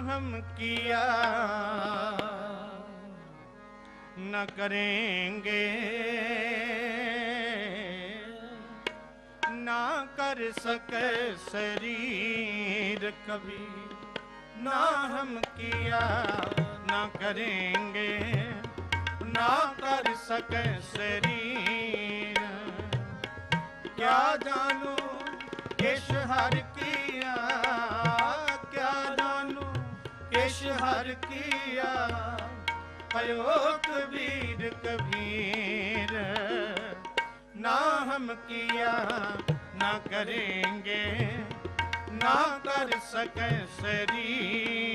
हम किया। न करेंगे। ना कर सके शरीर कभी। ना हम किया, ना करेंगे। ना कर सके शरीर। क्या जानू किश हर किया किश हर किया पयो कबीर कबीर ना हम किया ना करेंगे ना कर सके शरीर